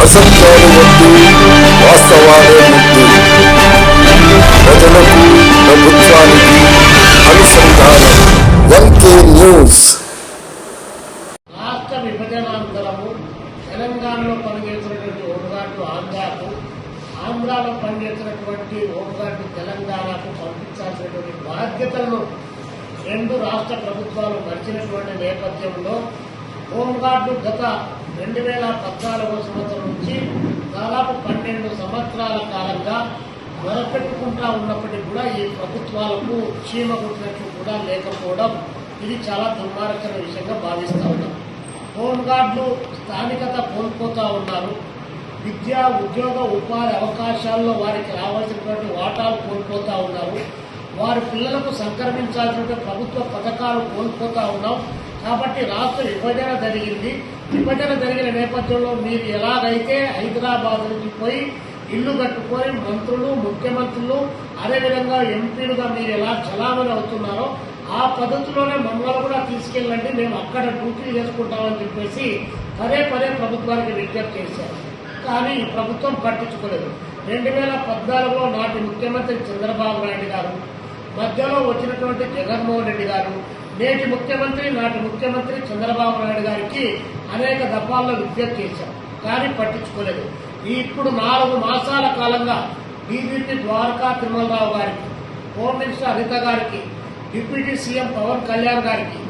అసత్యాలు వద్దు వాస్తవాలే ముద్దు ప్రజలకు ప్రభుత్వానికి అనుసంధానం ఎంకే న్యూస్ రాష్ట్ర విభజనాంతరము తెలంగాణలో పనిచేసినటువంటి హోంగార్డు ఆంధ్రాకు ఆంధ్రాలో పనిచేసినటువంటి హోంగార్డు తెలంగాణకు పంపించాల్సినటువంటి బాధ్యతలను రెండు రాష్ట్ర ప్రభుత్వాలు మరిచినటువంటి నేపథ్యంలో హోంగార్డు గత రెండు వేల పద్నాలుగో సంవత్సరం నుంచి దాదాపు పన్నెండు సంవత్సరాల కాలంగా మొరపెట్టుకుంటా ఉన్నప్పటికీ కూడా ఈ ప్రభుత్వాలకు చీమ కుట్టినట్లు కూడా లేకపోవడం ఇది చాలా దుర్మార్గకర విషయంగా భావిస్తూ ఉన్నాం. హోంగార్డులు స్థానికత కోల్పోతూ ఉన్నారు. విద్య ఉద్యోగ ఉపాధి అవకాశాల్లో వారికి రావాల్సినటువంటి వాటాలు కోల్పోతూ ఉన్నారు. వారి పిల్లలకు సంక్రమించాల్సినటువంటి ప్రభుత్వ పథకాలు కోల్పోతూ ఉన్నాం. కాబట్టి రాష్ట్ర విభజన జరిగింది. విభజన జరిగిన నేపథ్యంలో మీరు ఎలాగైతే హైదరాబాద్ నుంచి పోయి ఇల్లు కట్టుకొని మంత్రులు ముఖ్యమంత్రులు అదేవిధంగా ఎంపీలుగా మీరు ఎలా చలామణి అవుతున్నారో ఆ పద్ధతిలోనే మమ్మల్ని కూడా తీసుకెళ్ళండి. మేము అక్కడ డ్యూటీలు చేసుకుంటామని చెప్పేసి పదే పదే ప్రభుత్వానికి విజ్ఞప్తి చేశారు. కానీ ఈ ప్రభుత్వం పట్టించుకోలేదు. రెండు వేల పద్నాలుగులో నాటి ముఖ్యమంత్రి చంద్రబాబు నాయుడు గారు మధ్యలో వచ్చినటువంటి జగన్మోహన్ రెడ్డి గారు నేటి ముఖ్యమంత్రి నాటి ముఖ్యమంత్రి చంద్రబాబు నాయుడు గారికి అనేక దఫాల్లో విజ్ఞప్తి చేశాం కానీ పట్టించుకోలేదు. ఇప్పుడు నాలుగు మాసాల కాలంగా డీజీపీ ద్వారకా తిరుమలరావు గారికి హోమ్ మినిస్టర్ అనిత గారికి డిప్యూటీ సీఎం పవన్ కళ్యాణ్ గారికి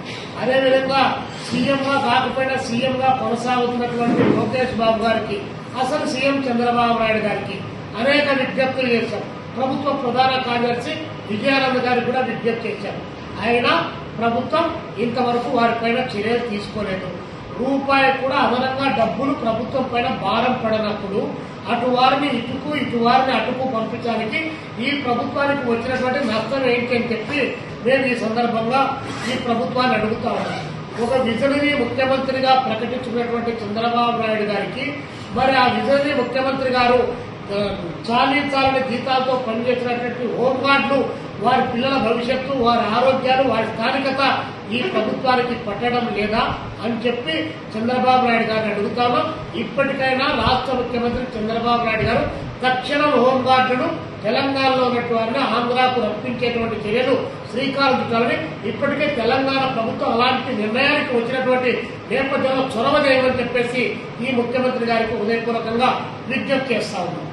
అదేవిధంగా సీఎంగా కాకపోయినా సీఎంగా కొనసాగుతున్నటువంటి లోకేష్ బాబు గారికి అసలు సీఎం చంద్రబాబు నాయుడు గారికి అనేక విజ్ఞప్తులు చేశాం ప్రభుత్వ ప్రధాన కార్యదర్శి విజయానంద్ గారికి కూడా విజ్ఞప్తి చేశాం అయినా ప్రభుత్వం ఇంతవరకు వారిపైన చర్యలు తీసుకోలేదు. రూపాయి కూడా అదనంగా డబ్బులు ప్రభుత్వం పైన భారం పడనప్పుడు అటు వారిని ఇటుకు ఇటు వారిని అటుకు పంపించడానికి ఈ ప్రభుత్వానికి వచ్చినటువంటి నష్టం ఏంటి అని చెప్పి నేను ఈ సందర్భంగా ఈ ప్రభుత్వాన్ని అడుగుతా ఉన్నాం. ఒక విజనరీ ముఖ్యమంత్రిగా ప్రకటించుకున్నటువంటి చంద్రబాబు నాయుడు గారికి మరి ఆ విజనరీ ముఖ్యమంత్రి గారు చాలీ చాలని జీతాలతో పనిచేసినటువంటి హోంగార్డులు వారి పిల్లల భవిష్యత్తు వారి ఆరోగ్యాలు వారి స్థానికత ఈ ప్రభుత్వానికి పట్టడం లేదా అని చెప్పి చంద్రబాబు నాయుడు గారిని అడుగుతాను ఇప్పటికైనా రాష్ట్ర ముఖ్యమంత్రి చంద్రబాబు నాయుడు గారు తక్షణం హోంగార్డును తెలంగాణలో ఉన్నటువంటి ఆంధ్రాకు రప్పించేటువంటి చర్యలు శ్రీకారం చుట్టాలని ఇప్పటికే తెలంగాణ ప్రభుత్వం అలాంటి నిర్ణయానికి వచ్చినటువంటి నేపథ్యంలో చొరవ చేయమని చెప్పేసి ఈ ముఖ్యమంత్రి గారికి ఉదయపూర్వకంగా విజ్ఞప్తి చేస్తా ఉన్నాం.